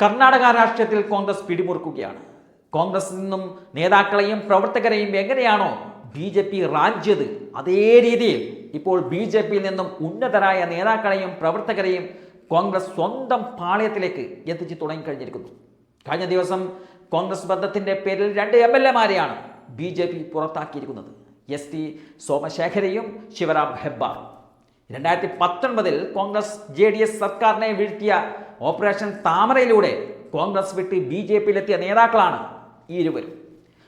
കർണാടക രാഷ്ട്രീയത്തിൽ കോൺഗ്രസ് പിടിമുറുക്കുകയാണ്. കോൺഗ്രസിൽ നിന്നും നേതാക്കളെയും പ്രവർത്തകരെയും എങ്ങനെയാണോ ബി ജെ പി റാഞ്ചിയത് അതേ രീതിയിൽ ഇപ്പോൾ ബി ജെ പിയിൽ നിന്നും ഉന്നതരായ നേതാക്കളെയും പ്രവർത്തകരെയും കോൺഗ്രസ് സ്വന്തം പാളയത്തിലേക്ക് എത്തിച്ചു തുടങ്ങിക്കഴിഞ്ഞിരിക്കുന്നു. കഴിഞ്ഞ ദിവസം കോൺഗ്രസ് ബന്ധത്തിന്റെ പേരിൽ രണ്ട് എം എൽ എമാരെയാണ് ബി ജെ പി പുറത്താക്കിയിരിക്കുന്നത്. എസ് ടി സോമശേഖരയും ശിവറാം ഹെബ്ബാർ രണ്ടായിരത്തി പത്തൊൻപതിൽ കോൺഗ്രസ് ജെ ഡി എസ് സർക്കാരിനെ വീഴ്ത്തിയ ഓപ്പറേഷൻ താമരയിലൂടെ കോൺഗ്രസ് വിട്ട് ബി ജെ പിയിലെത്തിയ നേതാക്കളാണ് ഈ ഇരുവരും.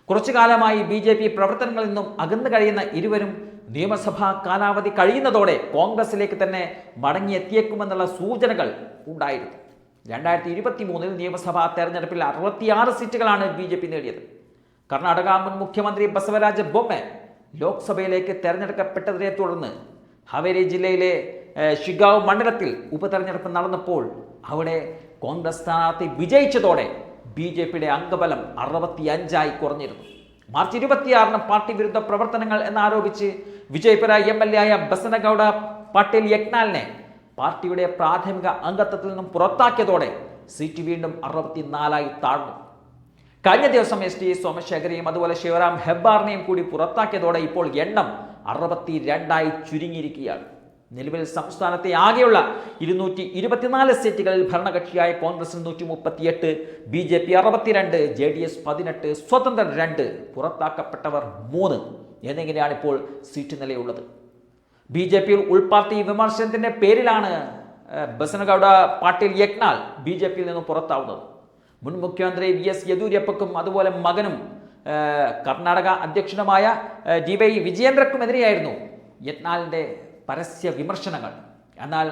കുറച്ചു കാലമായി ബി ജെ പി പ്രവർത്തനങ്ങളിൽ നിന്നും അകന്നു കഴിയുന്ന ഇരുവരും നിയമസഭാ കാലാവധി കഴിയുന്നതോടെ കോൺഗ്രസിലേക്ക് തന്നെ മടങ്ങിയെത്തിയേക്കുമെന്നുള്ള സൂചനകൾ ഉണ്ടായിരുന്നു. രണ്ടായിരത്തി ഇരുപത്തി മൂന്നിൽ നിയമസഭാ തെരഞ്ഞെടുപ്പിൽ അറുപത്തിയാറ് സീറ്റുകളാണ് ബി ജെ പി നേടിയത്. കർണാടക മുൻ മുഖ്യമന്ത്രി ബസവരാജ ബൊമ്മെ ലോക്സഭയിലേക്ക് തെരഞ്ഞെടുക്കപ്പെട്ടതിനെ തുടർന്ന് ഹവേരി ജില്ലയിലെ ഷിഗാവ് മണ്ഡലത്തിൽ ഉപതെരഞ്ഞെടുപ്പ് നടന്നപ്പോൾ അവിടെ കോൺഗ്രസ് സ്ഥാനാർത്ഥി വിജയിച്ചതോടെ ബി ജെ പിയുടെ അംഗബലം അറുപത്തി അഞ്ചായി കുറഞ്ഞിരുന്നു. മാർച്ച് ഇരുപത്തിയാറിന് പാർട്ടി വിരുദ്ധ പ്രവർത്തനങ്ങൾ എന്നാരോപിച്ച് വിജയപുര എം എൽ എ ആയ ബസനഗൌഡ പട്ടേൽ യക്നാലിനെ പാർട്ടിയുടെ പ്രാഥമിക അംഗത്വത്തിൽ നിന്നും പുറത്താക്കിയതോടെ സീറ്റ് വീണ്ടും അറുപത്തിനാലായി താഴ്ന്നു. കഴിഞ്ഞ ദിവസം എസ് ടി സോമശേഖരെയും അതുപോലെ ശിവറാം ഹെബ്ബാറിനെയും കൂടി പുറത്താക്കിയതോടെ ഇപ്പോൾ എണ്ണം അറുപത്തി രണ്ടായി ചുരുങ്ങിയിരിക്കുകയാണ്. നിലവിൽ സംസ്ഥാനത്തെ ആകെയുള്ള ഇരുന്നൂറ്റി ഇരുപത്തിനാല് സീറ്റുകളിൽ ഭരണകക്ഷിയായ കോൺഗ്രസ് നൂറ്റി മുപ്പത്തിയെട്ട് ബി ജെ പി അറുപത്തിരണ്ട് ജെ ഡി എസ് പതിനെട്ട് സ്വതന്ത്രർ രണ്ട് പുറത്താക്കപ്പെട്ടവർ മൂന്ന് എന്നിങ്ങനെയാണ് ഇപ്പോൾ സീറ്റ് നിലയുള്ളത്. ബി ജെ പിയിൽ ഉൾപാർട്ടി വിമർശനത്തിന്റെ പേരിലാണ് ബസനഗൗഡ പാട്ടീൽ യജ്ഞാൽ ബി ജെ പിയിൽ നിന്നും പുറത്താവുന്നത്. മുൻ മുഖ്യമന്ത്രി വി എസ് യെദ്യൂരപ്പക്കും അതുപോലെ മകനും കർണാടക അധ്യക്ഷനുമായ ഡി വൈ വിജയേന്ദ്രക്കുമെതിരെയായിരുന്നു യത്നാലിന്റെ പരസ്യ വിമർശനങ്ങൾ. എന്നാൽ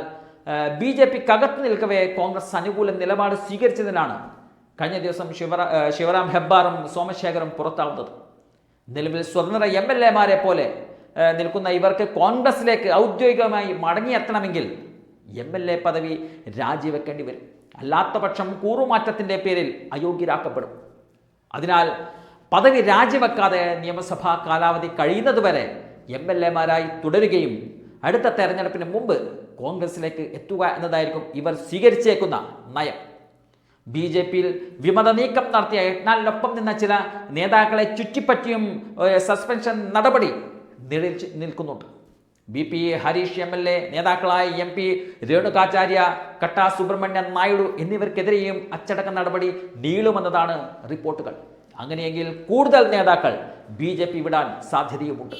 ബി ജെ പിക്കകത്ത് നിൽക്കവേ കോൺഗ്രസ് അനുകൂല നിലപാട് സ്വീകരിച്ചതിനാണ് കഴിഞ്ഞ ദിവസം ശിവറ ശിവറാം ഹെബ്ബാറും സോമശേഖറും പുറത്താവുന്നത്. നിലവിൽ സ്വതന്ത്ര എം എൽ എമാരെ പോലെ നിൽക്കുന്ന ഇവർക്ക് കോൺഗ്രസിലേക്ക് ഔദ്യോഗികമായി മടങ്ങിയെത്തണമെങ്കിൽ എം എൽ എ പദവി രാജിവെക്കേണ്ടി വരും. അല്ലാത്ത പക്ഷം കൂറുമാറ്റത്തിന്റെ പേരിൽ അയോഗ്യരാക്കപ്പെടും. അതിനാൽ പദവി രാജിവെക്കാതെ നിയമസഭാ കാലാവധി കഴിയുന്നതുവരെ എം എൽ എമാരായി തുടരുകയും അടുത്ത തെരഞ്ഞെടുപ്പിന് മുമ്പ് കോൺഗ്രസിലേക്ക് എത്തുക എന്നതായിരിക്കും ഇവർ സ്വീകരിച്ചേക്കുന്ന നയം. ബി ജെ പിയിൽ വിമത നീക്കം നടത്തിയ യജ്ഞാലിനൊപ്പം നിന്ന ചില നേതാക്കളെ ചുറ്റിപ്പറ്റിയും സസ്പെൻഷൻ നടപടി നിഴലിച്ച് നിൽക്കുന്നുണ്ട്. B P Harish M L A നേതാക്കളായ എം പി രേണുകാചാര്യ കട്ട സുബ്രഹ്മണ്യൻ നായിഡു എന്നിവർക്കെതിരെയും അച്ചടക്ക നടപടി നീളുമെന്നതാണ് റിപ്പോർട്ടുകൾ. അങ്ങനെയെങ്കിൽ കൂടുതൽ നേതാക്കൾ ബി ജെ പി വിടാൻ സാധ്യതയുമുണ്ട്.